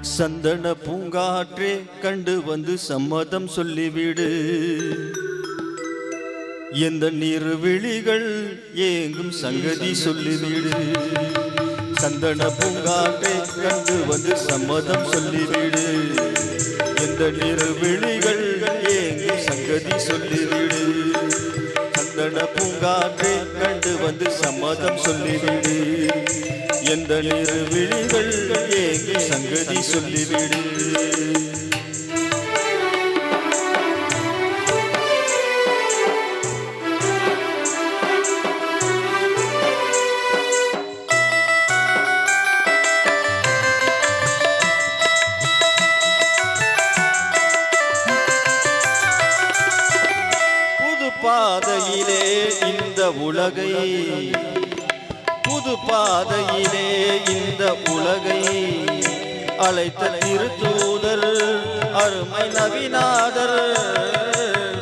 சந்தன பூங்காற்றே கண்டு வந்து சம்மதம் சொல்லிவிடு. எந்த நீர்விழிகள் ஏங்கும் சங்கதி சொல்லிவிடு. சந்தன பூங்காற்றே கண்டு வந்து சம்மதம் சொல்லிவிடு. எந்த நீர்விழிகள் ஏங்கும் சங்கதி சொல்லிவிடு. பூங்காற்றே கண்டு வந்து சம்மதம் சொல்லிவிடு. எந்த நீர்விழிகள் ஏங்கி சங்கதி சொல்லிவிடு. பாதையிலே இந்த உலகை. புது பாதையிலே இந்த உலகை. அழைத்த திருத்தூதர் அருமை நவிநாதர்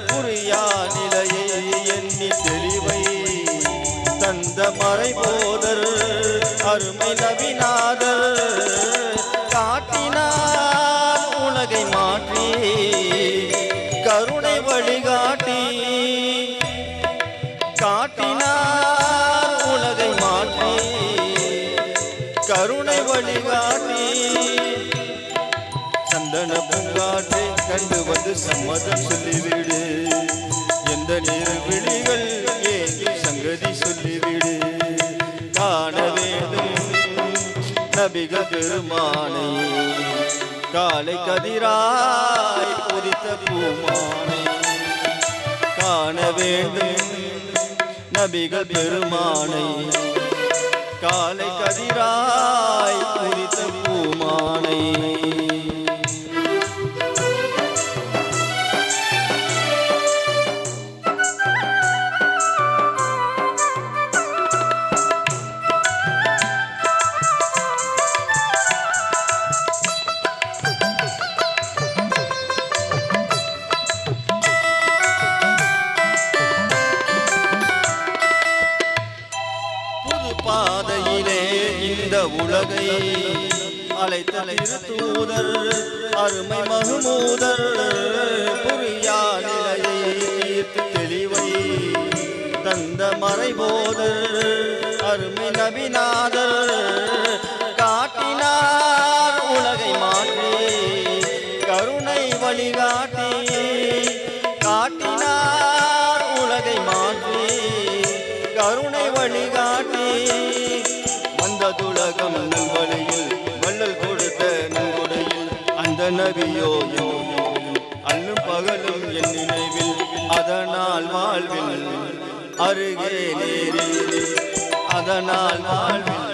புரியா நிலையை எண்ணி தெளிவை தந்த மறைபோதர் அருமை நவிநாதர். காட்டினார் உலகை மாற்றி கருணை வழிகாட்டி. சந்தன பூங்காற்றை கண்டு வந்து சம்மதம் சொல்லிவிடு. எந்த நேர விழிகள் ஏங்கி சங்கதி சொல்லிவிடு. காண வேண்டும் நபிகள் பெருமானை. காலை கதிராய் உதித்த பூமானை. காண வேண்டும் நபிகள் பெருமானை. காலை கதிரா உலகை அழைத்த தூதர் அருமை மகுமூதர் புரியா நிலையை தீர்த்து தெளிவை தந்த மறைபோதர் அருமை நபிநாதர் காட்டினார் உலகை மாற்றி கருணை வழிகாட்டி காட்டினார் உலகை மாற்றி கருணை வழிகாட்டி வந்ததுலகம் நல்வழியில் வள்ளல் கொடுத்த நன்கொடையில் அந்த நபியோ என்னும் அல்லும் பகலும் என் நினைவில் அதனால் வாழ்வில் அருகே நேரில் அதனால் வாழ்வில்